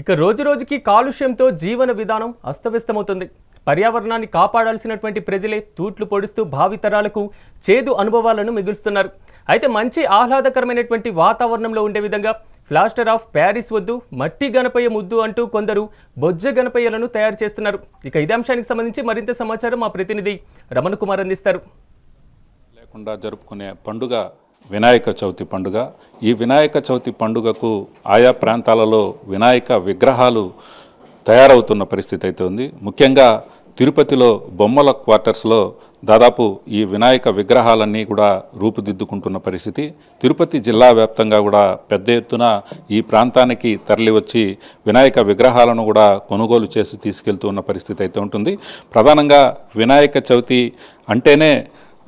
ఇక రోజు రోజుకి కాలుష్యంతో జీవన విధానం అస్తవ్యస్తమవుతుంది. పర్యావరణాన్ని కాపాడాల్సినటువంటి ప్రజలే తూట్లు పొడుస్తూ భావితరాలకు చేదు అనుభవాలను మిగులుస్తున్నారు. అయితే మంచి ఆహ్లాదకరమైనటువంటి వాతావరణంలో ఉండే విధంగా ప్లాస్టర్ ఆఫ్ ప్యారిస్ వద్దు మట్టి గణపయ్య ముద్దు అంటూ కొందరు బొజ్జ గణపయ్యలను తయారు చేస్తున్నారు. ఇక ఇదే అంశానికి సంబంధించి మరింత సమాచారం మా ప్రతినిధి రమణ కుమార్ అందిస్తారు. లేకుండా జరుపుకునే పండుగ వినాయక చవితి పండుగ. ఈ వినాయక చవితి పండుగకు ఆయా ప్రాంతాలలో వినాయక విగ్రహాలు తయారవుతున్న పరిస్థితి అయితే ఉంది. ముఖ్యంగా తిరుపతిలో బొమ్మల క్వార్టర్స్లో దాదాపు ఈ వినాయక విగ్రహాలన్నీ కూడా రూపుదిద్దుకుంటున్న పరిస్థితి. తిరుపతి జిల్లా వ్యాప్తంగా కూడా పెద్ద ఎత్తున ఈ ప్రాంతానికి తరలివచ్చి వినాయక విగ్రహాలను కూడా కొనుగోలు చేసి తీసుకెళ్తూ ఉన్న పరిస్థితి అయితే ఉంటుంది. ప్రధానంగా వినాయక చవితి అంటేనే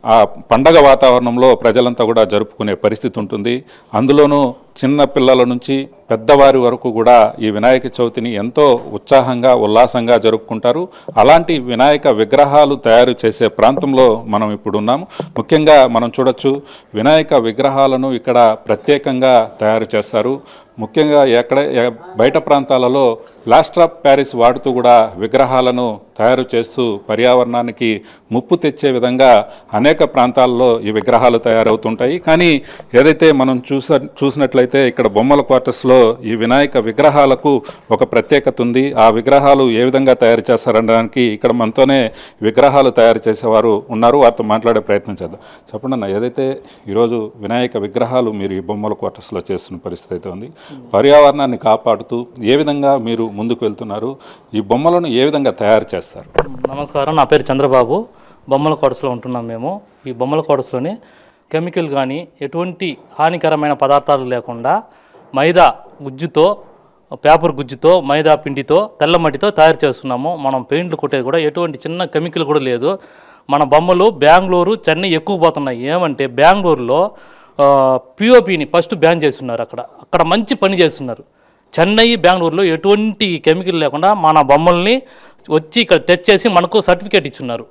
ఆ పండగ వాతావరణంలో ప్రజలంతా కూడా జరుపుకునే పరిస్థితి ఉంటుంది. అందులోనూ చిన్న పిల్లల నుంచి పెద్దవారి వరకు కూడా ఈ వినాయక చవితిని ఎంతో ఉత్సాహంగా ఉల్లాసంగా జరుపుకుంటారు. అలాంటి వినాయక విగ్రహాలు తయారు చేసే ప్రాంతంలో మనం ఇప్పుడు ఉన్నాము ముఖ్యంగా మనం చూడొచ్చు వినాయక విగ్రహాలను ఇక్కడ ప్రత్యేకంగా తయారు చేస్తారు. ముఖ్యంగా ఎక్కడ బయట ప్రాంతాలలో ప్లాస్టర్ ఆఫ్ ప్యారిస్ వాడుతూ కూడా విగ్రహాలను తయారు చేస్తూ పర్యావరణానికి ముప్పు తెచ్చే విధంగా అనేక ప్రాంతాల్లో ఈ విగ్రహాలు తయారవుతుంటాయి. కానీ ఏదైతే మనం చూస చూసినట్లయితే ఇక్కడ బొమ్మల క్వార్టర్స్లో ఈ వినాయక విగ్రహాలకు ఒక ప్రత్యేకత ఉంది. ఆ విగ్రహాలు ఏ విధంగా తయారు చేస్తారనడానికి ఇక్కడ మనతోనే విగ్రహాలు తయారు చేసేవారు ఉన్నారు. వారితో మాట్లాడే ప్రయత్నం చేద్దాం. చెప్పండి అన్న ఏదైతే ఈరోజు వినాయక విగ్రహాలు మీరు ఈ బొమ్మల క్వార్టర్స్లో చేస్తున్న పరిస్థితి అయితే ఉంది పర్యావరణాన్ని కాపాడుతూ ఏ విధంగా మీరు ముందుకు వెళ్తున్నారు ఈ బొమ్మలను ఏ విధంగా తయారు చేస్తారు? నమస్కారం. నా పేరు చంద్రబాబు. బొమ్మల కోటస్లో ఉంటున్నాం మేము. ఈ బొమ్మల కోటస్లోని కెమికల్ కానీ ఎటువంటి హానికరమైన పదార్థాలు లేకుండా మైదా గుజ్జుతో పేపర్ గుజ్జుతో మైదా పిండితో తెల్ల మట్టితో తయారు చేస్తున్నాము. మనం పెయింట్లు కొట్టేది కూడా ఎటువంటి చిన్న కెమికల్ కూడా లేదు. మన బొమ్మలు బెంగళూరు చెన్నై ఎక్కువ పోతున్నాయి. ఏమంటే బెంగళూరులో పిఓపిని ఫస్ట్ బ్యాన్ చేస్తున్నారు అక్కడ. అక్కడ మంచి పని చేస్తున్నారు. చెన్నై బెంగళూరులో ఎటువంటి కెమికల్ లేకుండా మన బొమ్మల్ని వచ్చి ఇక్కడ టచ్ చేసి మనకు సర్టిఫికేట్ ఇచ్చున్నారు.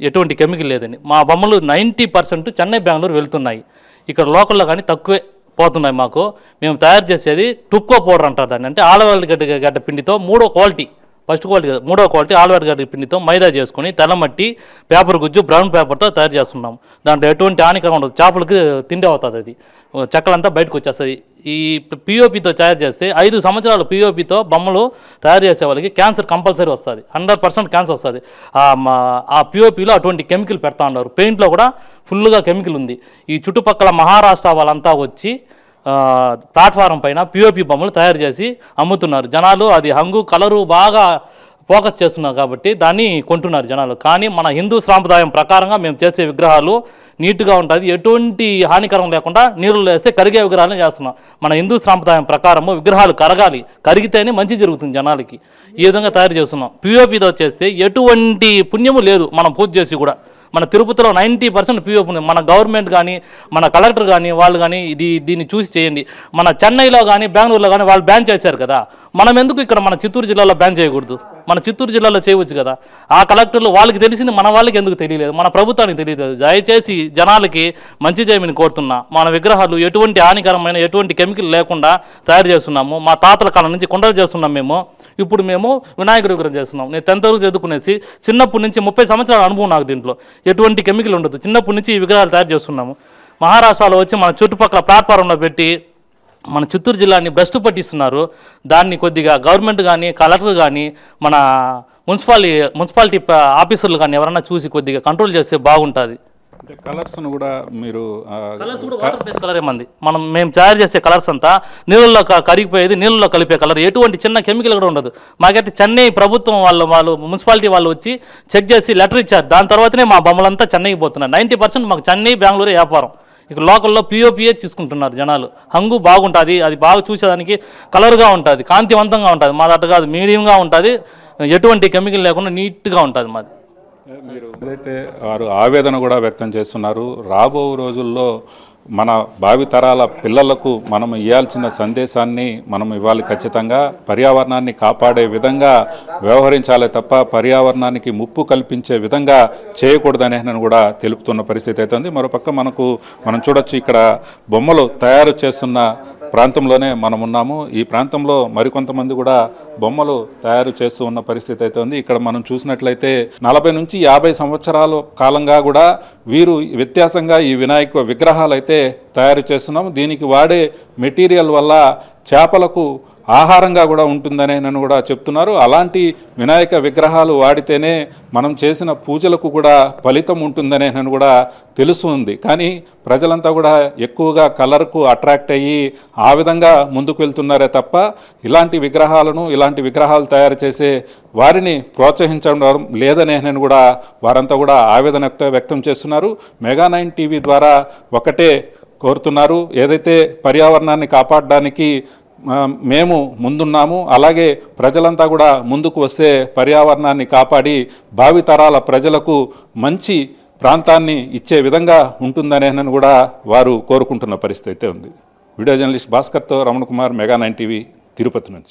ఎటువంటి కెమికల్ లేదని. మా బొమ్మలు నైంటీ పర్సెంట్ చెన్నై బెంగళూరు వెళ్తున్నాయి. ఇక్కడ లోకల్లో కానీ తక్కువే పోతున్నాయి మాకు. మేము తయారు చేసేది టుక్కో పౌడర్ అంటారు దాన్ని. అంటే ఆలవాళ్ళ గడ్డ గడ్డ పిండితో మూడో క్వాలిటీ ఫస్ట్ క్వాలిటీ మూడో క్వాలిటీ ఆలువాడ గడ్డ పిండితో మైదా చేసుకొని తెల్లమట్టి పేపర్ గుజ్జు బ్రౌన్ పేపర్తో తయారు చేస్తున్నాం. దాంట్లో ఎటువంటి హానికరం ఉండదు. చేపలకి తిండి అవుతుంది అది. చెక్కలంతా బయటకు వచ్చేస్తుంది. ఈ పిఓపితో తయారు చేస్తే ఐదు సంవత్సరాలు పిఓపితో బొమ్మలు తయారు చేసే వాళ్ళకి క్యాన్సర్ కంపల్సరీ వస్తుంది. హండ్రెడ్ పర్సెంట్ క్యాన్సర్ వస్తుంది. ఆ మా- ఆ పిఓపిలో అటువంటి కెమికల్ పెడతా ఉన్నారు. పెయింట్లో కూడా ఫుల్గా కెమికల్ ఉంది. ఈ చుట్టుపక్కల మహారాష్ట్ర వాళ్ళంతా వచ్చి ప్లాట్ఫారం పైన పిఓపి బొమ్మలు తయారు చేసి అమ్ముతున్నారు. జనాలు అది హంగు కలరు బాగా ఫోకస్ చేస్తున్నాం కాబట్టి దాన్ని కొంటున్నారు జనాలు. కానీ మన హిందూ సాంప్రదాయం ప్రకారంగా మేము చేసే విగ్రహాలు నీట్గా ఉంటుంది ఎటువంటి హానికరం లేకుండా నీళ్ళు వేస్తే కరిగే విగ్రహాలను చేస్తున్నాం. మన హిందూ సాంప్రదాయం ప్రకారము విగ్రహాలు కరగాలి. కరిగితేనే మంచి జరుగుతుంది జనాలకి. ఈ విధంగా తయారు చేస్తున్నాం. పిఓపితో చేస్తే ఎటువంటి పుణ్యము లేదు మనం పూజ చేసి కూడా. మన తిరుపతిలో నైంటీ పర్సెంట్ పిఓపి ఉంది. మన గవర్నమెంట్ కానీ మన కలెక్టర్ కానీ వాళ్ళు కానీ ఇది దీన్ని చూసి చేయండి. మన చెన్నైలో కానీ బెంగళూరులో కానీ వాళ్ళు బ్యాన్ చేశారు కదా. మనం ఎందుకు ఇక్కడ మన చిత్తూరు జిల్లాలో బ్యాన్ చేయకూడదు? మన చిత్తూరు జిల్లాలో చేయవచ్చు కదా. ఆ కలెక్టర్లు వాళ్ళకి తెలిసింది మన వాళ్ళకి ఎందుకు తెలియలేదు? మన ప్రభుత్వానికి తెలియలేదు. దయచేసి జనాలకి మంచి చేయమని కోరుతున్నా. మన విగ్రహాలు ఎటువంటి హానికరమైన ఎటువంటి కెమికల్ లేకుండా తయారు చేస్తున్నాము. మా తాతల కాలం నుంచి కుండలు చేస్తున్నాం మేము. ఇప్పుడు మేము వినాయకుడి విగ్రహం చేస్తున్నాం. నేను టెన్త్ వరకు చదువుకునేసి చిన్నప్పటి నుంచి ముప్పై సంవత్సరాల అనుభవం నాకు దీంట్లో. ఎటువంటి కెమికల్ ఉండదు. చిన్నప్పటి నుంచి ఈ విగ్రహాలు తయారు చేస్తున్నాము. మహారాష్ట్రలో వచ్చి మన చుట్టుపక్కల ప్లాట్ఫారంలో పెట్టి మన చిత్తూరు జిల్లాని భ్రష్టు పట్టిస్తున్నారు. దాన్ని కొద్దిగా గవర్నమెంట్ కానీ కలెక్టర్ కానీ మన మున్సిపాలిటీ మున్సిపాలిటీ ఆఫీసర్లు కానీ ఎవరన్నా చూసి కొద్దిగా కంట్రోల్ చేస్తే బాగుంటుంది. కలర్స్ను కూడా మీరు కలర్స్ కూడా వాటర్ బేస్ కలర్ ఏమంది మనం మేము తయారు చేసే కలర్స్ అంతా నీళ్ళలో క- కరిగిపోయేది నీళ్ళలో కలిపే కలర్. ఎటువంటి చిన్న కెమికల్ కూడా ఉండదు. మాకైతే చెన్నై ప్రభుత్వం వాళ్ళు వాళ్ళు మున్సిపాలిటీ వాళ్ళు వచ్చి చెక్ చేసి లెటర్ ఇచ్చారు. దాని తర్వాతనే మా బొమ్మలంతా చెన్నైకి పోతున్నాయి నైంటీ పర్సెంట్ మాకు చెన్నై బెంగళూరు వ్యాపారం. ఇక లోకల్లో పిఓపిఏ తీసుకుంటున్నారు జనాలు. హంగు బాగుంటుంది అది బాగా చూసేదానికి కలర్గా ఉంటుంది కాంతివంతంగా ఉంటుంది. మా దట్టు కాదు మీడియంగా ఉంటుంది ఎటువంటి కెమికల్ లేకుండా నీట్గా ఉంటుంది మాది. మీరు ఏదైతే వారు ఆవేదన కూడా వ్యక్తం చేస్తున్నారు రాబో రోజుల్లో మన భావితరాల పిల్లలకు మనం ఇవ్వాల్సిన సందేశాన్ని మనం ఇవ్వాలి ఖచ్చితంగా. పర్యావరణాన్ని కాపాడే విధంగా వ్యవహరించాలి తప్ప పర్యావరణానికి ముప్పు కల్పించే విధంగా చేయకూడదనే నేను కూడా తెలుపుతున్న పరిస్థితి అయితే ఉంది. మరోపక్క మనకు మనం చూడొచ్చు ఇక్కడ బొమ్మలు తయారు చేస్తున్న ప్రాంతంలోనే మనం ఉన్నాము ఈ ప్రాంతంలో మరికొంతమంది కూడా బొమ్మలు తయారు చేస్తూ ఉన్న పరిస్థితి అయితే ఉంది. ఇక్కడ మనం చూసినట్లయితే నలభై నుంచి యాభై సంవత్సరాల కాలంగా కూడా వీరు వ్యత్యాసంగా ఈ వినాయక విగ్రహాలు అయితే తయారు చేస్తున్నాము. దీనికి వాడే మెటీరియల్ వల్ల చేపలకు ఆహారంగా కూడా ఉంటుందనే నన్ను కూడా చెప్తున్నారు. అలాంటి వినాయక విగ్రహాలు వాడితేనే మనం చేసిన పూజలకు కూడా ఫలితం ఉంటుందనే నన్ను కూడా తెలుస్తుంది కానీ ప్రజలంతా కూడా ఎక్కువగా కలర్కు అట్రాక్ట్ అయ్యి ఆ విధంగా ముందుకు వెళ్తున్నారే తప్ప ఇలాంటి విగ్రహాలను ఇలాంటి విగ్రహాలు తయారు చేసే వారిని ప్రోత్సహించడం లేదనే నేను కూడా వారంతా కూడా ఆవేదన వ్యక్తం చేస్తున్నారు. మెగా నైన్ టీవీ ద్వారా ఒకటే కోరుతున్నారు. ఏదైతే పర్యావరణాన్ని కాపాడడానికి మేము ముందున్నాము. అలాగే ప్రజలంతా కూడా ముందుకు వస్తే పర్యావరణాన్ని కాపాడి భావితరాల ప్రజలకు మంచి ప్రాంతాన్ని ఇచ్చే విధంగా ఉంటుందనేనని కూడా వారు కోరుకుంటున్న పరిస్థితి అయితే ఉంది. Video journalist భాస్కర్తో Ramana Kumar mega nine TV Tirupati నుంచి.